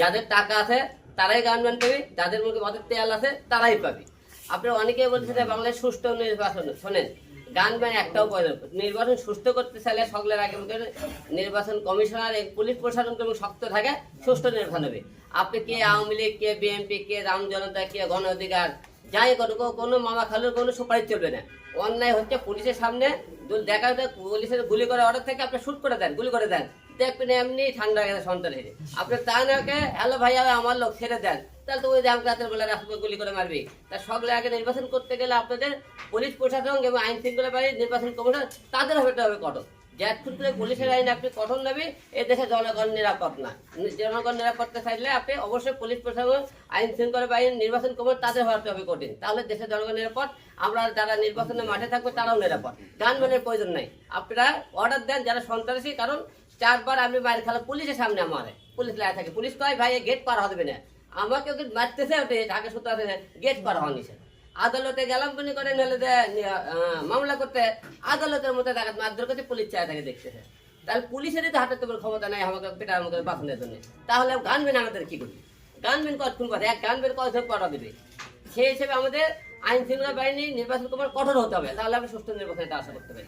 যাদের টাকা আছে, তারাই গানম্যান পাবে যাদের মুখে মদের তেল আছে, তারাই পাবে। আপনারা অনেকেই বলছেন বাংলায় সুষ্ঠু নির্বাচন, শোনেন গানম্যান একটাও পয়দা নির্বাচন সুস্থ করতে চাইলে সকলের আগে নির্বাচন কমিশনার পুলিশ প্রশাসন এবং শক্ত থাকে, সুষ্ঠু নির্বাচন হবে। আপনি কে আওয়ামী লীগ, কে বিএনপি কে রাম জনতা, কে গণ অধিকার, যাই করুক, কোনো মামা খালুর কোনো সুপারিশ চলবে না। অন্যায় হচ্ছে পুলিশের সামনে দেখা যায় পুলিশের গুলি করে অর্ডার থেকে আপনি শুট করে দেন, গুলি করে দেন। দেখবেন এমনি ঠান্ডা গেছে সন্তান হেরে আপনি তা নাকে হ্যালো ভাই আমার লোক ছেড়ে দেন। তাহলে তো ওই রাতের বেলা গুলি করে মারবি। তা সকলে আগে নির্বাচন করতে গেলে আপনাদের পুলিশ, প্রশাসন এবং আইন শৃঙ্খলা বাহিনী নির্বাচন কমিশন তাদের হবে কঠোর। পুলিশের আইন আপনি কঠোর এ দেশে জনগণ নিরাপদ না। জনগণ নিরাপত্তা চাইলে আপনি অবশ্যই পুলিশ, প্রশাসন, আইন শৃঙ্খলা বাহিনী নির্বাচন কমিশন তাদের হতে হবে কঠিন। তাহলে দেশের জনগণ নিরাপদ, আমরা যারা নির্বাচনের মাঠে থাকব তারাও নিরাপদ। গানম্যানের প্রয়োজন নাই। আপনারা অর্ডার দেন যারা সন্ত্রাসী, কারণ চারবার আমি মায়ের খেলা পুলিশের সামনে আমারে। পুলিশ লাই থাকে। পুলিশ কয়, ভাই গেট পার হবে না। আমাকে ওকে মারতেছে ওঠে, ঢাকা আছে গেট পার হওয়া নিষেধ আদালতে গেলাম কোনি করে নাহলে মামলা করতে, আদালতের মধ্যে দেখা মারধর করতে পুলিশ চায় তাকে দেখতেছে তাহলে পুলিশেরই তো হাতে তোমার ক্ষমতা নাই, আমাকে পেটা আমাকে বাঁচানোর জন্য। তাহলে গানবেন আমাদের কি করবে? গানবেন কতক্ষণ কথা? এক গানবেন কত কটা দেবে? সেই হিসেবে আমাদের আইন শৃঙ্খলা বাহিনী, নির্বাচন কমার কঠোর হতে হবে। তাহলে আমরা সুষ্ঠু নির্বাচনটা আশা করতে পারি।